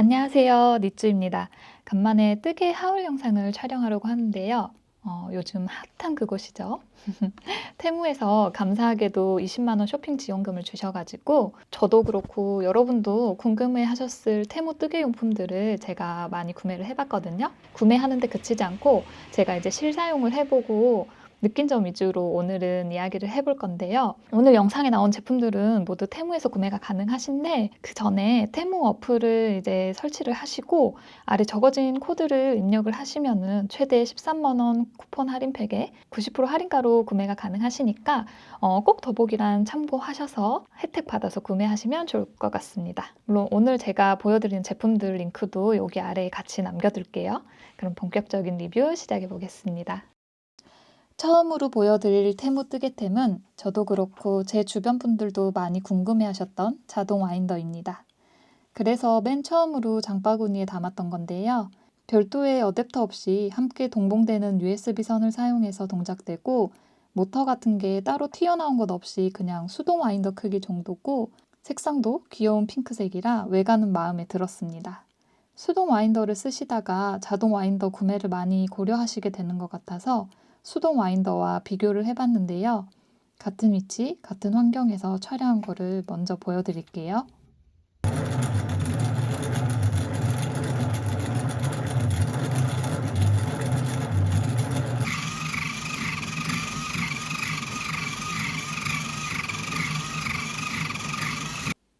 안녕하세요. 니쭈입니다. 간만에 뜨개 하울 영상을 촬영하려고 하는데요. 어, 요즘 핫한 그곳이죠. 테무에서 감사하게도 20만 원 쇼핑 지원금을 주셔가지고 저도 그렇고 여러분도 궁금해 하셨을 테무 뜨개 용품들을 제가 많이 구매를 해봤거든요. 구매하는데 그치지 않고 제가 이제 실사용을 해보고 느낀 점 위주로 오늘은 이야기를 해볼 건데요. 오늘 영상에 나온 제품들은 모두 테무에서 구매가 가능하신데 그 전에 테무 어플을 이제 설치를 하시고 아래 적어진 코드를 입력을 하시면은 최대 13만 원 쿠폰 할인팩에 90% 할인가로 구매가 가능하시니까 어, 꼭 더보기란 참고하셔서 혜택 받아서 구매하시면 좋을 것 같습니다. 물론 오늘 제가 보여드리는 제품들 링크도 여기 아래에 같이 남겨둘게요. 그럼 본격적인 리뷰 시작해 보겠습니다. 처음으로 보여드릴 테무 뜨개템은 저도 그렇고 제 주변 분들도 많이 궁금해하셨던 자동 와인더입니다. 그래서 맨 처음으로 장바구니에 담았던 건데요. 별도의 어댑터 없이 함께 동봉되는 USB 선을 사용해서 동작되고 모터 같은 게 따로 튀어나온 것 없이 그냥 수동 와인더 크기 정도고 색상도 귀여운 핑크색이라 외관은 마음에 들었습니다. 수동 와인더를 쓰시다가 자동 와인더 구매를 많이 고려하시게 되는 것 같아서 수동 와인더와 비교를 해봤는데요. 같은 위치, 같은 환경에서 촬영한 거를 먼저 보여드릴게요.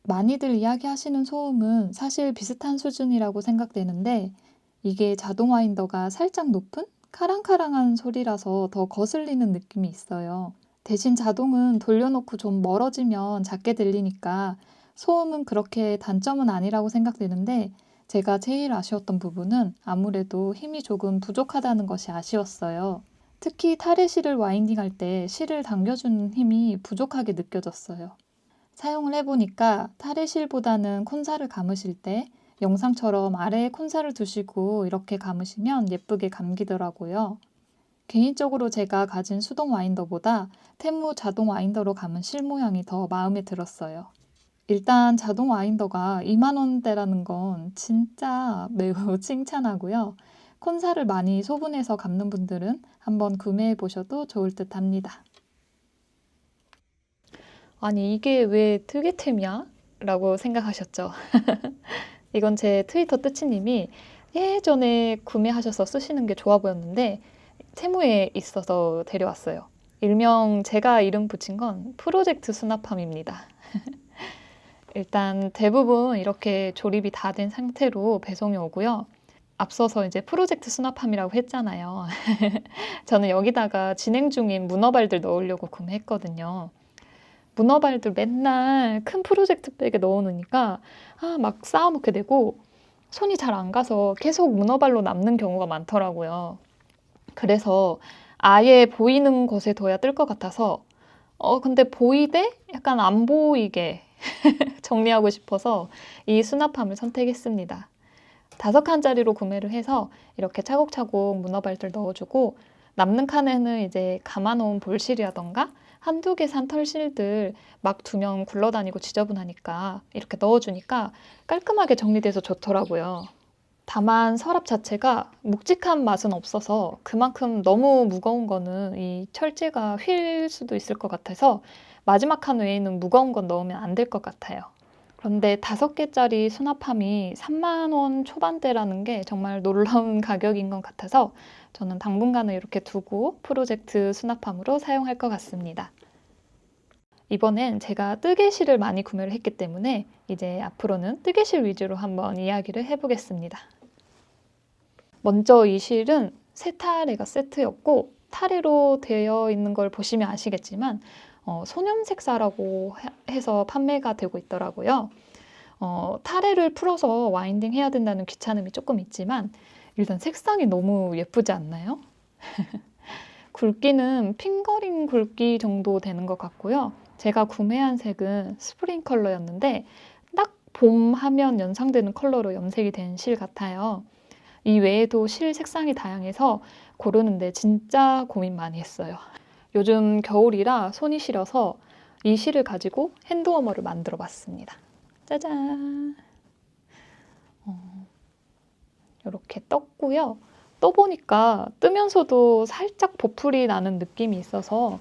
많이들 이야기하시는 소음은 사실 비슷한 수준이라고 생각되는데 이게 자동 와인더가 살짝 높은 카랑카랑한 소리라서 더 거슬리는 느낌이 있어요. 대신 자동은 돌려놓고 좀 멀어지면 작게 들리니까 소음은 그렇게 단점은 아니라고 생각되는데 제가 제일 아쉬웠던 부분은 아무래도 힘이 조금 부족하다는 것이 아쉬웠어요. 특히 타레실을 와인딩할 때 실을 당겨주는 힘이 부족하게 느껴졌어요. 사용을 해보니까 타레실보다는 콘사를 감으실 때 영상처럼 아래에 콘사를 두시고 이렇게 감으시면 예쁘게 감기더라고요. 개인적으로 제가 가진 수동 와인더보다 테무 자동 와인더로 감은 실 모양이 더 마음에 들었어요. 일단 자동 와인더가 2만원대라는 건 진짜 매우 칭찬하고요. 콘사를 많이 소분해서 감는 분들은 한번 구매해 보셔도 좋을 듯 합니다. 아니, 이게 왜 특이템이야? 라고 생각하셨죠? 이건 제 트위터 뜨치님이 예전에 구매하셔서 쓰시는 게 좋아 보였는데 테무에 있어서 데려왔어요. 일명 제가 이름 붙인 건 프로젝트 수납함입니다. 일단 대부분 이렇게 조립이 다 된 상태로 배송이 오고요. 앞서서 이제 프로젝트 수납함이라고 했잖아요. 저는 여기다가 진행 중인 문어발들 넣으려고 구매했거든요. 문어발들 맨날 큰 프로젝트 백에 넣어놓으니까 아, 막 쌓아놓게 되고 손이 잘 안 가서 계속 문어발로 남는 경우가 많더라고요. 그래서 아예 보이는 곳에 둬야 뜰 것 같아서 어 근데 보이되 약간 안 보이게 정리하고 싶어서 이 수납함을 선택했습니다. 다섯 칸짜리로 구매를 해서 이렇게 차곡차곡 문어발들 넣어주고 남는 칸에는 이제 감아놓은 볼실이라던가 한두 개 산 털실들 막 두면 굴러다니고 지저분하니까 이렇게 넣어주니까 깔끔하게 정리돼서 좋더라고요. 다만 서랍 자체가 묵직한 맛은 없어서 그만큼 너무 무거운 거는 이 철제가 휠 수도 있을 것 같아서 마지막 칸 외에는 무거운 건 넣으면 안 될 것 같아요. 그런데 다섯 개짜리 수납함이 3만 원 초반대라는 게 정말 놀라운 가격인 것 같아서 저는 당분간은 이렇게 두고 프로젝트 수납함으로 사용할 것 같습니다. 이번엔 제가 뜨개실을 많이 구매를 했기 때문에 이제 앞으로는 뜨개실 위주로 한번 이야기를 해보겠습니다. 먼저 이 실은 세 타래가 세트였고 타래로 되어 있는 걸 보시면 아시겠지만 어, 소념색사라고 해서 판매가 되고 있더라고요. 어, 타래를 풀어서 와인딩 해야 된다는 귀찮음이 조금 있지만 일단 색상이 너무 예쁘지 않나요? 굵기는 핑거링 굵기 정도 되는 것 같고요. 제가 구매한 색은 스프링 컬러였는데 딱 봄 하면 연상되는 컬러로 염색이 된 실 같아요. 이 외에도 실 색상이 다양해서 고르는데 진짜 고민 많이 했어요. 요즘 겨울이라 손이 시려서 이 실을 가지고 핸드워머를 만들어 봤습니다. 짜잔! 어... 이렇게 떴고요. 떠보니까 뜨면서도 살짝 보풀이 나는 느낌이 있어서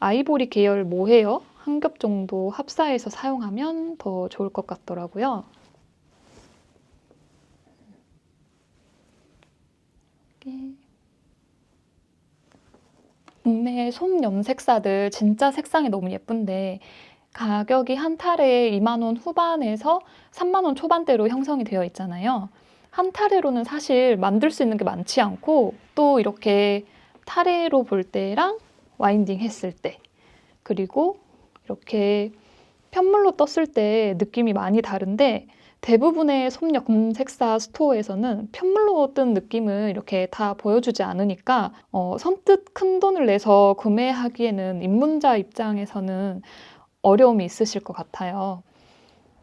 아이보리 계열 모헤어 한 겹 정도 합사해서 사용하면 더 좋을 것 같더라고요. 이렇게 국내 솜 염 색사들 진짜 색상이 너무 예쁜데 가격이 한 탈에 2만 원 후반에서 3만 원 초반대로 형성이 되어 있잖아요. 한 타래로는 사실 만들 수 있는 게 많지 않고 또 이렇게 타래로 볼 때랑 와인딩 했을 때 그리고 이렇게 편물로 떴을 때 느낌이 많이 다른데 대부분의 솜염색사 스토어에서는 편물로 뜬 느낌을 이렇게 다 보여주지 않으니까 어, 선뜻 큰 돈을 내서 구매하기에는 입문자 입장에서는 어려움이 있으실 것 같아요.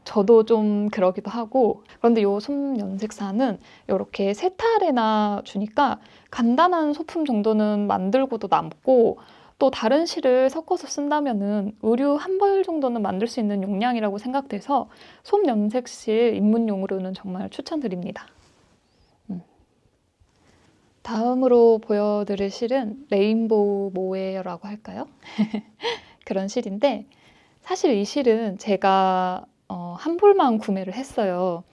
저도 좀 그러기도 하고 그런데 요 솜연색사는 이렇게 세탈에나 주니까 간단한 소품 정도는 만들고도 남고 또 다른 실을 섞어서 쓴다면은 의류 한 벌 정도는 만들 수 있는 용량이라고 생각돼서 솜연색실 입문용으로는 정말 추천드립니다. 음. 다음으로 보여드릴 실은 레인보우 모웨어라고 할까요? 그런 실인데 사실 이 실은 제가 어, 한 볼만 구매를 했어요.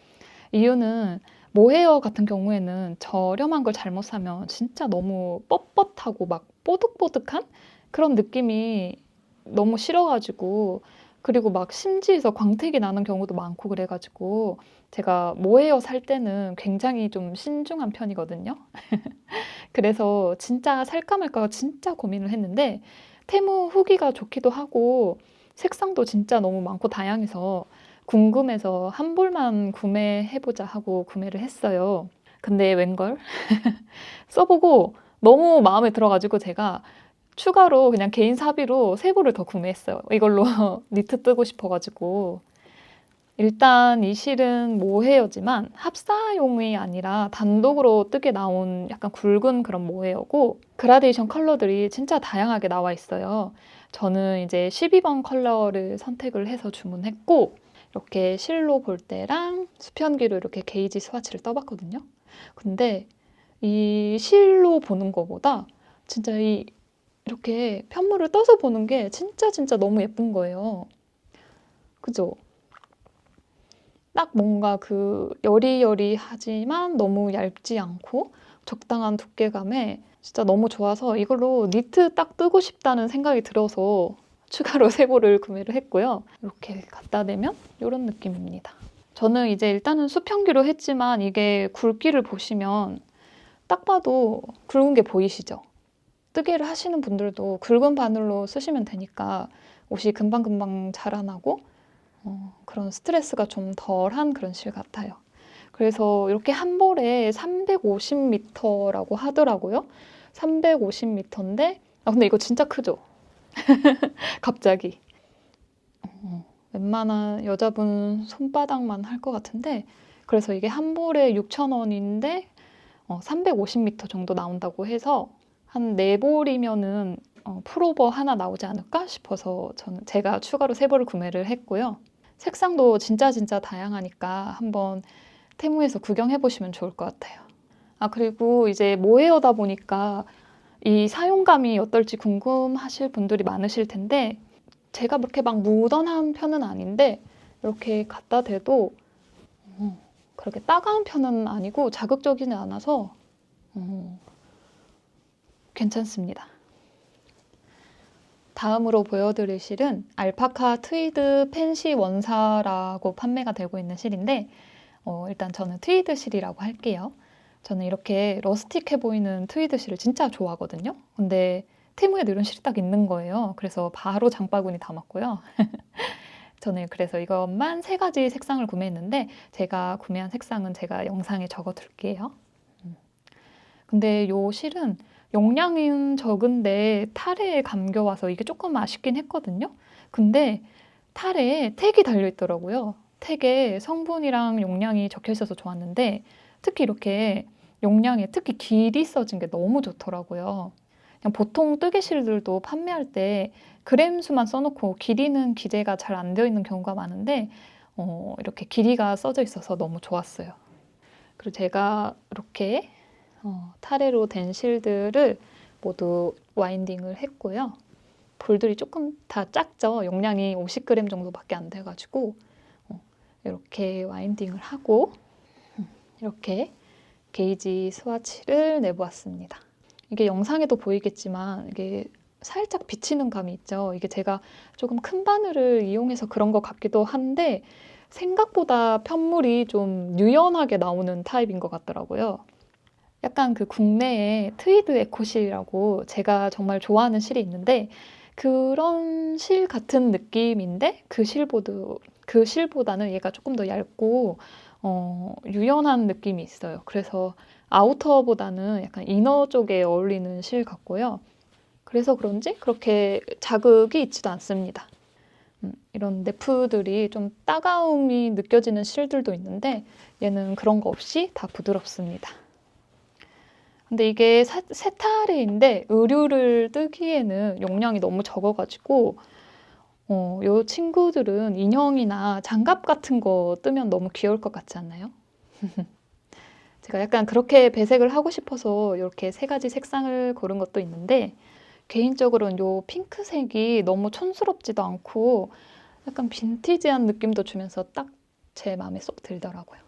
이유는 모헤어 같은 경우에는 저렴한 걸 잘못 사면 진짜 너무 뻣뻣하고 막 뽀득뽀득한 그런 느낌이 너무 싫어가지고 그리고 막 심지에서 광택이 나는 경우도 많고 그래가지고 제가 모헤어 살 때는 굉장히 좀 신중한 편이거든요. 그래서 진짜 살까 말까 진짜 고민을 했는데 테무 후기가 좋기도 하고 색상도 진짜 너무 많고 다양해서 궁금해서 한 볼만 구매해보자 하고 구매를 했어요. 근데 웬걸? 써보고 너무 마음에 들어가지고 제가 추가로 그냥 개인 사비로 세 볼을 더 구매했어요. 이걸로 니트 뜨고 싶어가지고. 일단 이 실은 모헤어지만 합사용이 아니라 단독으로 뜨게 나온 약간 굵은 그런 모헤어고 그라데이션 컬러들이 진짜 다양하게 나와 있어요. 저는 이제 12번 컬러를 선택을 해서 주문했고 이렇게 실로 볼 때랑 수편기로 이렇게 게이지 스와치를 떠봤거든요. 근데 이 실로 보는 것보다 진짜 이 이렇게 편물을 떠서 보는 게 진짜 진짜 너무 예쁜 거예요. 그죠? 딱 뭔가 그 여리여리하지만 너무 얇지 않고 적당한 두께감에 진짜 너무 좋아서 이걸로 니트 딱 뜨고 싶다는 생각이 들어서 추가로 세 볼을 구매를 했고요. 이렇게 갖다 대면 이런 느낌입니다. 저는 이제 일단은 수평기로 했지만 이게 굵기를 보시면 딱 봐도 굵은 게 보이시죠? 뜨개를 하시는 분들도 굵은 바늘로 쓰시면 되니까 옷이 금방금방 자라나고 어, 그런 스트레스가 좀 덜한 그런 실 같아요. 그래서 이렇게 한 볼에 350m라고 하더라고요. 350m인데 아 근데 이거 진짜 크죠? 갑자기. 어, 웬만한 여자분 손바닥만 할 것 같은데 그래서 이게 한 볼에 6,000원인데 어, 350m 정도 나온다고 해서 한 네 볼이면은 어, 풀오버 하나 나오지 않을까 싶어서 저는 제가 추가로 세 볼을 구매를 했고요. 색상도 진짜 진짜 다양하니까 한번 테무에서 구경해 보시면 좋을 것 같아요. 아 그리고 이제 모헤어다 보니까 이 사용감이 어떨지 궁금하실 분들이 많으실 텐데 제가 그렇게 막 무던한 편은 아닌데 이렇게 갖다 대도 어, 그렇게 따가운 편은 아니고 자극적이지 않아서 어, 괜찮습니다. 다음으로 보여드릴 실은 알파카 트위드 펜시 원사라고 판매가 되고 있는 실인데 어, 일단 저는 트위드 실이라고 할게요. 저는 이렇게 러스틱해 보이는 트위드 실을 진짜 좋아하거든요. 근데 테무에도 이런 실이 딱 있는 거예요. 그래서 바로 장바구니 담았고요. 저는 그래서 이것만 세 가지 색상을 구매했는데 제가 구매한 색상은 제가 영상에 적어 둘게요. 음. 근데 요 실은 용량은 적은데 탈에 감겨와서 이게 조금 아쉽긴 했거든요. 근데 탈에 택이 달려 있더라고요. 택에 성분이랑 용량이 적혀 있어서 좋았는데 특히 이렇게 용량에 특히 길이 써진 게 너무 좋더라고요. 그냥 보통 뜨개실들도 판매할 때 그램 수만 써놓고 길이는 기재가 잘 안 되어 있는 경우가 많은데 어, 이렇게 길이가 써져 있어서 너무 좋았어요. 그리고 제가 이렇게 어, 타레로 된 실들을 모두 와인딩을 했고요. 볼들이 조금 다 작죠. 용량이 50g 정도밖에 안 돼가지고 어, 이렇게 와인딩을 하고 음, 이렇게 게이지 스와치를 내보았습니다. 이게 영상에도 보이겠지만 이게 살짝 비치는 감이 있죠. 이게 제가 조금 큰 바늘을 이용해서 그런 것 같기도 한데 생각보다 편물이 좀 유연하게 나오는 타입인 것 같더라고요. 약간 그 국내에 트위드 에코실이라고 제가 정말 좋아하는 실이 있는데 그런 실 같은 느낌인데 그 실보드 그 실보다는 얘가 조금 더 얇고 어, 유연한 느낌이 있어요. 그래서 아우터보다는 약간 이너 쪽에 어울리는 실 같고요. 그래서 그런지 그렇게 자극이 있지도 않습니다. 음, 이런 네프들이 좀 따가움이 느껴지는 실들도 있는데 얘는 그런 거 없이 다 부드럽습니다. 근데 이게 사- 세타레인데 의류를 뜨기에는 용량이 너무 적어가지고 어, 요 친구들은 인형이나 장갑 같은 거 뜨면 너무 귀여울 것 같지 않나요? 제가 약간 그렇게 배색을 하고 싶어서 이렇게 세 가지 색상을 고른 것도 있는데 개인적으로는 요 핑크색이 너무 촌스럽지도 않고 약간 빈티지한 느낌도 주면서 딱 제 마음에 쏙 들더라고요.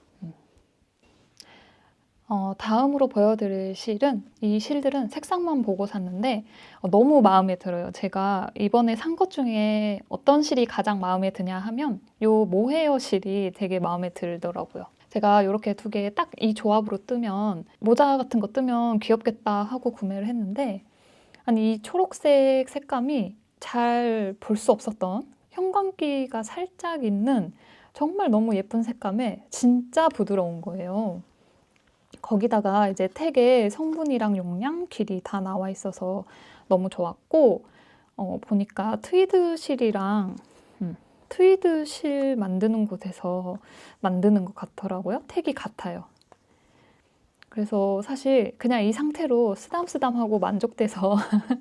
음. 어, 다음으로 보여드릴 실은 이 실들은 색상만 보고 샀는데 어, 너무 마음에 들어요. 제가 이번에 산 것 중에 어떤 실이 가장 마음에 드냐 하면 요 모헤어 실이 되게 마음에 들더라고요. 제가 이렇게 두 개 딱 이 조합으로 뜨면 모자 같은 거 뜨면 귀엽겠다 하고 구매를 했는데 아니 이 초록색 색감이 잘 볼 수 없었던 형광기가 살짝 있는 정말 너무 예쁜 색감에 진짜 부드러운 거예요. 거기다가 이제 택에 성분이랑 용량, 길이 다 나와 있어서 너무 좋았고 어, 보니까 트위드 실이랑 음, 트위드 실 만드는 곳에서 만드는 것 같더라고요. 택이 같아요. 그래서 사실 그냥 이 상태로 쓰담쓰담하고 만족돼서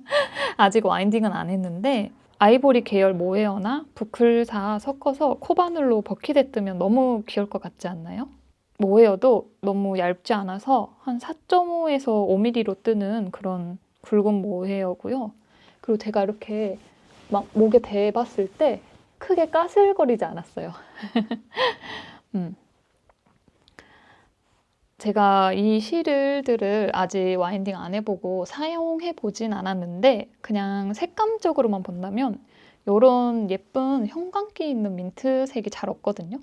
아직 와인딩은 안 했는데 아이보리 계열 모헤어나 부클사 섞어서 코바늘로 버킷에 뜨면 너무 귀여울 것 같지 않나요? 모헤어도 너무 얇지 않아서 한 4.5에서 5mm로 뜨는 그런 굵은 모헤어고요. 그리고 제가 이렇게 막 목에 대봤을 때 크게 까슬거리지 않았어요. 음. 제가 이 실들을 아직 와인딩 안 해보고 사용해 보진 않았는데 그냥 색감적으로만 본다면 이런 예쁜 형광기 있는 민트색이 잘 없거든요.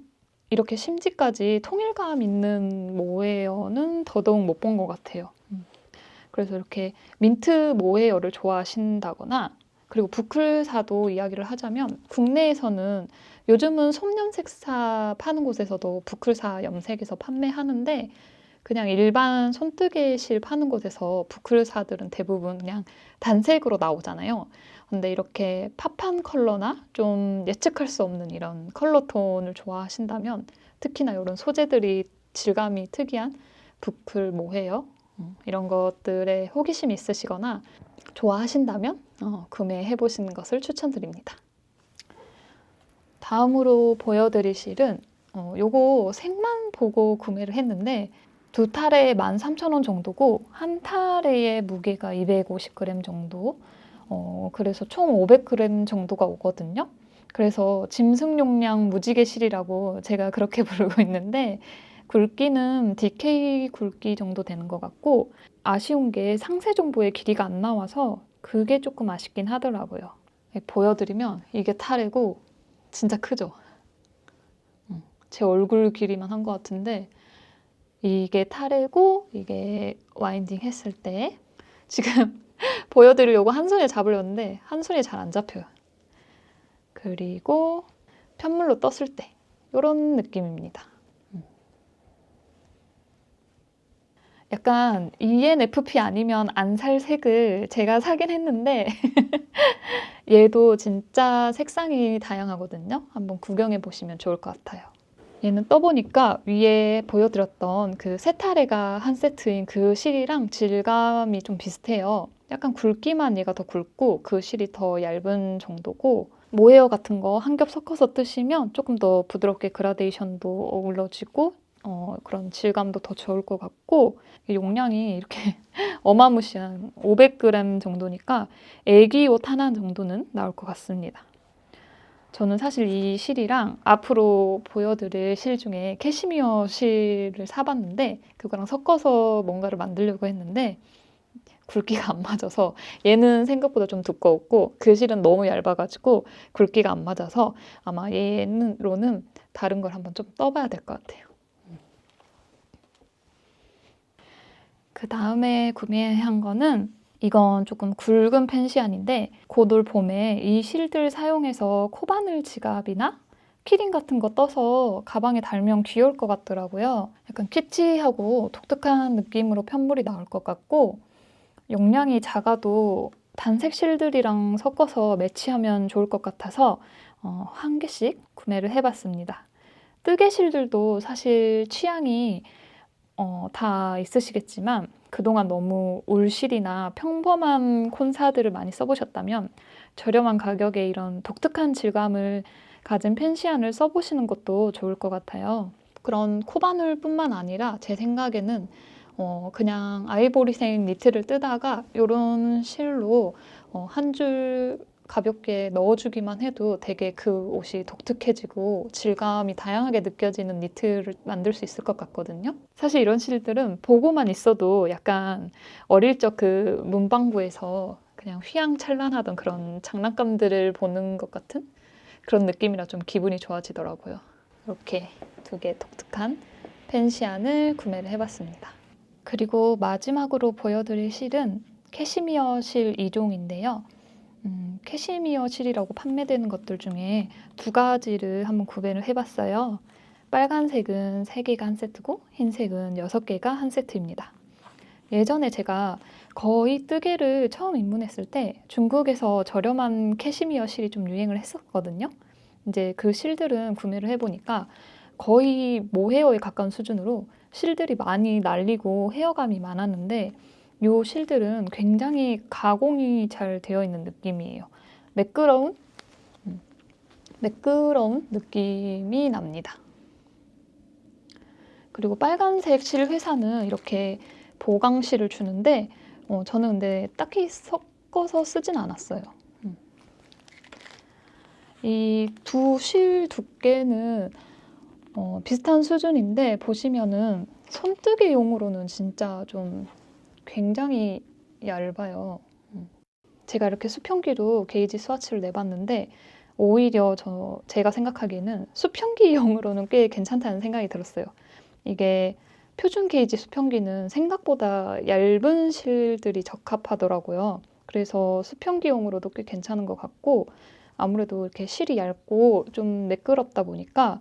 이렇게 심지까지 통일감 있는 모헤어는 더더욱 못 본 것 같아요. 음. 그래서 이렇게 민트 모헤어를 좋아하신다거나 그리고 부클사도 이야기를 하자면 국내에서는 요즘은 솜염색사 파는 곳에서도 부클사 염색에서 판매하는데 그냥 일반 손뜨개실 파는 곳에서 부클사들은 대부분 그냥 단색으로 나오잖아요. 근데 이렇게 팝한 컬러나 좀 예측할 수 없는 이런 컬러 톤을 좋아하신다면 특히나 이런 소재들이 질감이 특이한 부클 모헤어 음, 이런 것들에 호기심이 있으시거나 좋아하신다면 어, 구매해 보시는 것을 추천드립니다. 다음으로 보여드릴 실은 어, 요거 색만 보고 구매를 했는데 두 타레에 13,000원 정도고 한 타레의 무게가 250g 정도 어, 그래서 총 500g 정도가 오거든요. 그래서 짐승 용량 무지개 실이라고 제가 그렇게 부르고 있는데 굵기는 DK 굵기 정도 되는 것 같고 아쉬운 게 상세 정보의 길이가 안 나와서 그게 조금 아쉽긴 하더라고요. 네, 보여드리면 이게 타레고 진짜 크죠? 음, 제 얼굴 길이만 한 것 같은데 이게 타레고 이게 와인딩 했을 때 지금 보여드리려고 한 손에 잡으려는데 한 손이 잘안 잡혀요. 그리고 편물로 떴을 때 이런 느낌입니다. 음. 약간 ENFP 아니면 안 살 색을 제가 사긴 했는데 얘도 진짜 색상이 다양하거든요. 한번 구경해 보시면 좋을 것 같아요. 얘는 떠보니까 위에 보여드렸던 그 세타레가 한 세트인 그 실이랑 질감이 좀 비슷해요. 약간 굵기만 얘가 더 굵고 그 실이 더 얇은 정도고 모헤어 같은 거 한 겹 섞어서 뜨시면 조금 더 부드럽게 그라데이션도 어우러지고 어, 그런 질감도 더 좋을 것 같고 용량이 이렇게 어마무시한 500g 정도니까 애기 옷 하나 정도는 나올 것 같습니다. 저는 사실 이 실이랑 앞으로 보여드릴 실 중에 캐시미어 실을 사봤는데 그거랑 섞어서 뭔가를 만들려고 했는데 굵기가 안 맞아서 얘는 생각보다 좀 두꺼웠고 그 실은 너무 얇아가지고 굵기가 안 맞아서 아마 얘는로는 다른 걸 한번 좀 떠봐야 될 것 같아요. 그 다음에 구매한 거는 이건 조금 굵은 펜시안인데 고돌 봄에 이 실들 사용해서 코바늘 지갑이나 키링 같은 거 떠서 가방에 달면 귀여울 것 같더라고요. 약간 퀴치하고 독특한 느낌으로 편물이 나올 것 같고 용량이 작아도 단색 실들이랑 섞어서 매치하면 좋을 것 같아서 어, 한 개씩 구매를 해봤습니다. 뜨개 실들도 사실 취향이 어, 다 있으시겠지만 그동안 너무 울실이나 평범한 콘사들을 많이 써보셨다면 저렴한 가격에 이런 독특한 질감을 가진 펜시안을 써보시는 것도 좋을 것 같아요. 그런 코바늘뿐만 아니라 제 생각에는 어, 그냥 아이보리색 니트를 뜨다가 이런 실로 어, 한줄 가볍게 넣어주기만 해도 되게 그 옷이 독특해지고 질감이 다양하게 느껴지는 니트를 만들 수 있을 것 같거든요. 사실 이런 실들은 보고만 있어도 약간 어릴 적 그 문방구에서 그냥 휘황찬란하던 그런 장난감들을 보는 것 같은 그런 느낌이라 좀 기분이 좋아지더라고요. 이렇게 두 개 독특한 펜시안을 구매를 해봤습니다. 그리고 마지막으로 보여드릴 실은 캐시미어 실 2종인데요. 음, 캐시미어 실이라고 판매되는 것들 중에 두 가지를 한번 구매를 해봤어요. 빨간색은 3개가 한 세트고 흰색은 6개가 한 세트입니다. 예전에 제가 거의 뜨개를 처음 입문했을 때 중국에서 저렴한 캐시미어 실이 좀 유행을 했었거든요. 이제 그 실들은 구매를 해보니까 거의 모헤어에 가까운 수준으로 실들이 많이 날리고 헤어감이 많았는데 요 실들은 굉장히 가공이 잘 되어 있는 느낌이에요. 매끄러운 음, 매끄러운 느낌이 납니다. 그리고 빨간색 실 회사는 이렇게 보강실을 주는데 어, 저는 근데 딱히 섞어서 쓰진 않았어요. 음. 이두 실 두께는 어, 비슷한 수준인데 보시면은 손뜨개용으로는 진짜 좀 굉장히 얇아요. 음. 제가 이렇게 수평기로 게이지 스와치를 내봤는데 오히려 저 제가 생각하기에는 수평기용으로는 꽤 괜찮다는 생각이 들었어요. 이게 표준 게이지 수평기는 생각보다 얇은 실들이 적합하더라고요. 그래서 수평기용으로도 꽤 괜찮은 것 같고 아무래도 이렇게 실이 얇고 좀 매끄럽다 보니까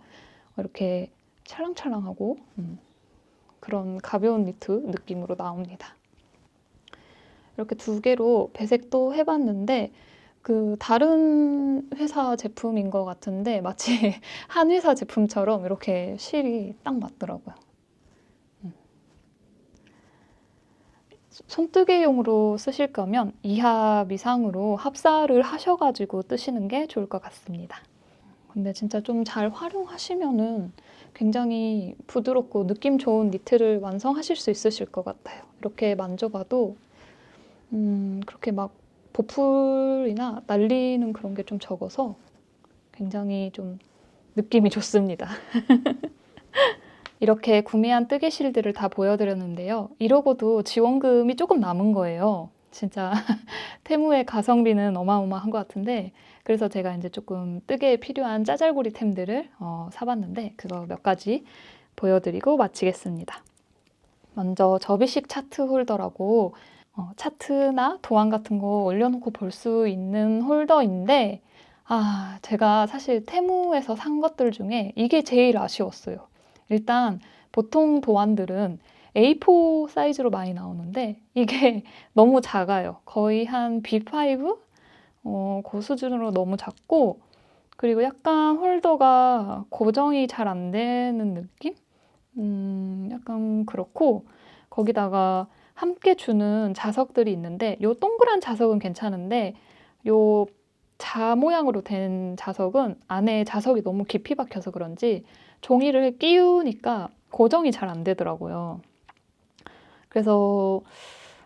이렇게 찰랑찰랑하고 음, 그런 가벼운 니트 느낌으로 나옵니다. 이렇게 두 개로 배색도 해봤는데 그 다른 회사 제품인 것 같은데 마치 한 회사 제품처럼 이렇게 실이 딱 맞더라고요. 음. 손뜨개용으로 쓰실 거면 이합 이상으로 합사를 하셔가지고 뜨시는 게 좋을 것 같습니다. 근데 진짜 좀 잘 활용하시면은 굉장히 부드럽고 느낌 좋은 니트를 완성하실 수 있으실 것 같아요. 이렇게 만져봐도 음, 그렇게 막 보풀이나 날리는 그런 게 좀 적어서 굉장히 좀 느낌이 좋습니다. 이렇게 구매한 뜨개 실들을 다 보여드렸는데요. 이러고도 지원금이 조금 남은 거예요. 진짜 테무의 가성비는 어마어마한 것 같은데 그래서 제가 이제 조금 뜨개에 필요한 짜잘구리템들을 어, 사봤는데 그거 몇 가지 보여드리고 마치겠습니다. 먼저 접이식 차트 홀더라고 어, 차트나 도안 같은 거 올려놓고 볼 수 있는 홀더인데 아 제가 사실 테무에서 산 것들 중에 이게 제일 아쉬웠어요. 일단 보통 도안들은 A4 사이즈로 많이 나오는데 이게 너무 작아요. 거의 한 B5 어, 그 수준으로 너무 작고 그리고 약간 홀더가 고정이 잘 안 되는 느낌? 음, 약간 그렇고 거기다가 함께 주는 자석들이 있는데 요 동그란 자석은 괜찮은데 요 자 모양으로 된 자석은 안에 자석이 너무 깊이 박혀서 그런지 종이를 끼우니까 고정이 잘 안 되더라고요. 그래서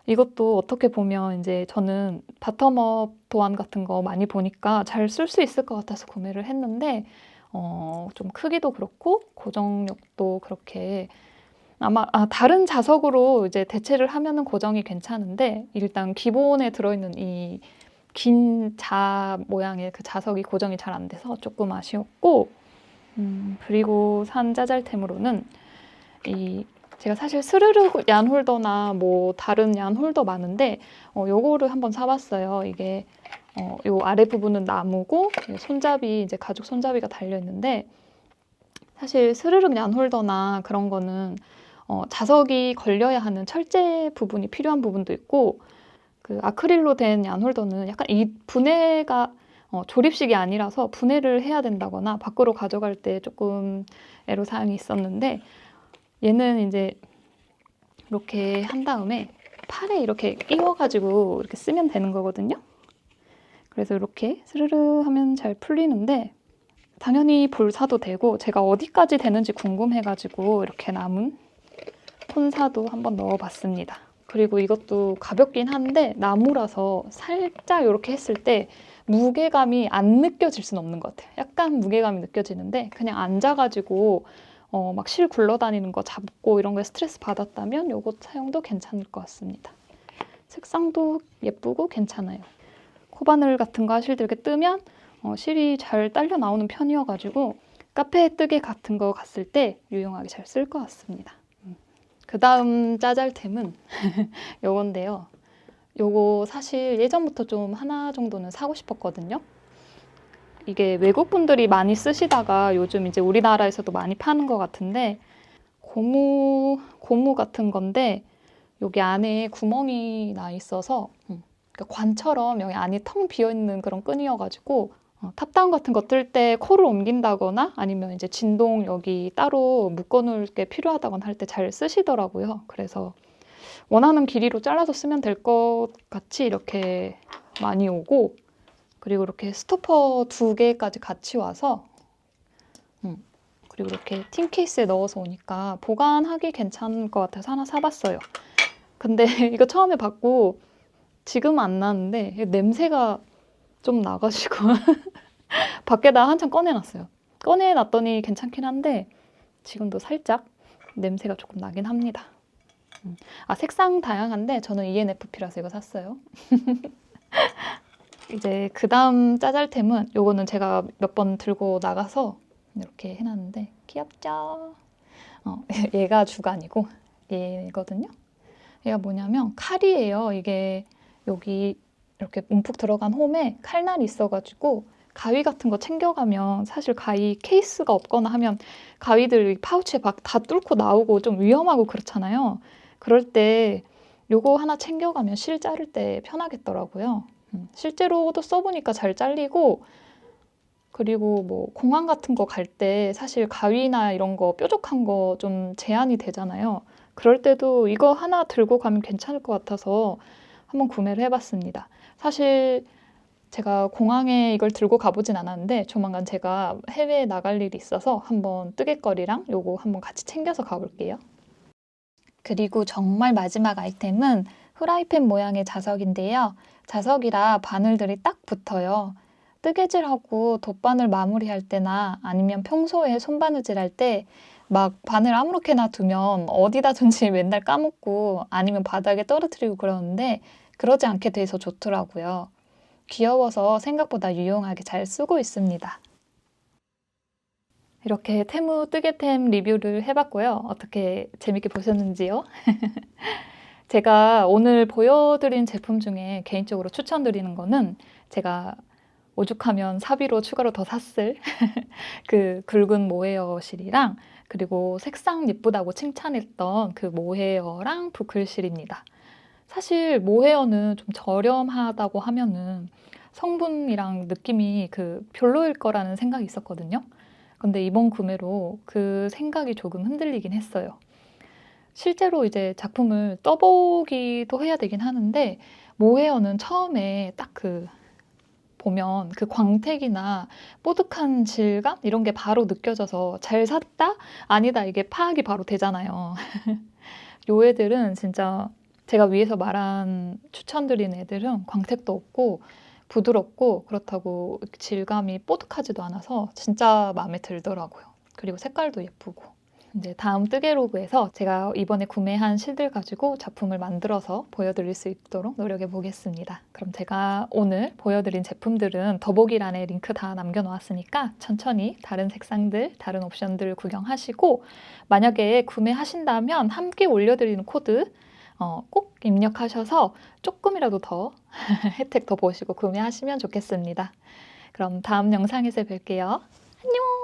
이것도 어떻게 보면 이제 저는 바텀업 도안 같은 거 많이 보니까 잘 쓸 수 있을 것 같아서 구매를 했는데 어, 좀 크기도 그렇고 고정력도 그렇게 아마 아, 다른 자석으로 이제 대체를 하면은 고정이 괜찮은데 일단 기본에 들어있는 이 긴 자 모양의 그 자석이 고정이 잘 안 돼서 조금 아쉬웠고 음, 그리고 산 짜잘템으로는 이 제가 사실 스르르 얀 홀더나 뭐 다른 얀 홀더 많은데 어, 요거를 한번 사봤어요. 이게 어, 요 아래 부분은 나무고 손잡이 이제 가죽 손잡이가 달려 있는데 사실 스르륵 얀 홀더나 그런 거는 어, 자석이 걸려야 하는 철제 부분이 필요한 부분도 있고 그 아크릴로 된 얀 홀더는 약간 이 분해가 어, 조립식이 아니라서 분해를 해야 된다거나 밖으로 가져갈 때 조금 애로 사항이 있었는데 얘는 이제 이렇게 한 다음에 팔에 이렇게 끼워가지고 이렇게 쓰면 되는 거거든요. 그래서 이렇게 스르르 하면 잘 풀리는데 당연히 볼 사도 되고 제가 어디까지 되는지 궁금해가지고 이렇게 남은 콘사도 한번 넣어봤습니다. 그리고 이것도 가볍긴 한데 나무라서 살짝 이렇게 했을 때 무게감이 안 느껴질 수는 없는 것 같아요. 약간 무게감이 느껴지는데 그냥 앉아가지고 어, 막 실 굴러다니는 거 잡고 이런 거에 스트레스 받았다면 요것 사용도 괜찮을 것 같습니다. 색상도 예쁘고 괜찮아요. 코바늘 같은 거 하실 때 뜨면 어, 실이 잘 딸려 나오는 편이어가지고 카페 뜨개 같은 거 갔을 때 유용하게 잘 쓸 것 같습니다. 그 다음 짜잘템은 요건데요. 요거 사실 예전부터 좀 하나 정도는 사고 싶었거든요. 이게 외국 분들이 많이 쓰시다가 요즘 이제 우리나라에서도 많이 파는 것 같은데 고무 고무 같은 건데 여기 안에 구멍이 나 있어서 음, 그러니까 관처럼 여기 안이 텅 비어 있는 그런 끈이어가지고 어, 탑다운 같은 거뜰때 코를 옮긴다거나 아니면 이제 진동 여기 따로 묶어놓을 게 필요하다거나 할 때 잘 쓰시더라고요. 그래서 원하는 길이로 잘라서 쓰면 될 것 같이 이렇게 많이 오고 그리고 이렇게 스토퍼 두 개까지 같이 와서 음, 그리고 이렇게 틴 케이스에 넣어서 오니까 보관하기 괜찮을 것 같아서 하나 사봤어요. 근데 이거 처음에 받고 지금 안 나는데 냄새가 좀 나가지고 밖에다 한참 꺼내놨어요. 꺼내놨더니 괜찮긴 한데 지금도 살짝 냄새가 조금 나긴 합니다. 음. 아 색상 다양한데 저는 ENFP라서 이거 샀어요. 이제 그 다음 짜잘템은 요거는 제가 몇 번 들고 나가서 이렇게 해놨는데 귀엽죠? 어, 얘가 주간이고 얘거든요. 얘가 뭐냐면 칼이에요. 이게 여기 이렇게 움푹 들어간 홈에 칼날이 있어가지고 가위 같은 거 챙겨가면 사실 가위 케이스가 없거나 하면 가위들 파우치에 막 다 뚫고 나오고 좀 위험하고 그렇잖아요. 그럴 때 요거 하나 챙겨가면 실 자를 때 편하겠더라고요. 음, 실제로도 써보니까 잘 잘리고 그리고 뭐 공항 같은 거 갈 때 사실 가위나 이런 거 뾰족한 거 좀 제한이 되잖아요. 그럴 때도 이거 하나 들고 가면 괜찮을 것 같아서 한번 구매를 해봤습니다. 사실 제가 공항에 이걸 들고 가보진 않았는데 조만간 제가 해외에 나갈 일이 있어서 한번 뜨개거리랑 요거 한번 같이 챙겨서 가볼게요. 그리고 정말 마지막 아이템은 후라이팬 모양의 자석인데요. 자석이라 바늘들이 딱 붙어요. 뜨개질하고 돗바늘 마무리할 때나 아니면 평소에 손바느질 할 때 막 바늘 아무렇게나 두면 어디다 둔지 맨날 까먹고 아니면 바닥에 떨어뜨리고 그러는데 그러지 않게 돼서 좋더라고요. 귀여워서 생각보다 유용하게 잘 쓰고 있습니다. 이렇게 테무 뜨개템 리뷰를 해봤고요. 어떻게 재밌게 보셨는지요? 제가 오늘 보여드린 제품 중에 개인적으로 추천드리는 거는 제가 오죽하면 사비로 추가로 더 샀을 그 굵은 모헤어 실이랑 그리고 색상 예쁘다고 칭찬했던 그 모헤어랑 부클 실입니다. 사실 모헤어는 좀 저렴하다고 하면은 성분이랑 느낌이 그 별로일 거라는 생각이 있었거든요. 근데 이번 구매로 그 생각이 조금 흔들리긴 했어요. 실제로 이제 작품을 떠보기도 해야 되긴 하는데 모헤어는 처음에 딱 그 보면 그 광택이나 뽀득한 질감 이런 게 바로 느껴져서 잘 샀다? 아니다 이게 파악이 바로 되잖아요. 요 애들은 진짜 제가 위에서 말한 추천드린 애들은 광택도 없고 부드럽고 그렇다고 질감이 뽀득하지도 않아서 진짜 마음에 들더라고요. 그리고 색깔도 예쁘고. 이제 다음 뜨개로그에서 제가 이번에 구매한 실들 가지고 작품을 만들어서 보여드릴 수 있도록 노력해 보겠습니다. 그럼 제가 오늘 보여드린 제품들은 더보기란에 링크 다 남겨놓았으니까 천천히 다른 색상들, 다른 옵션들 구경하시고 만약에 구매하신다면 함께 올려드리는 코드 어, 꼭 입력하셔서 조금이라도 더 혜택 더 보시고 구매하시면 좋겠습니다. 그럼 다음 영상에서 뵐게요. 안녕!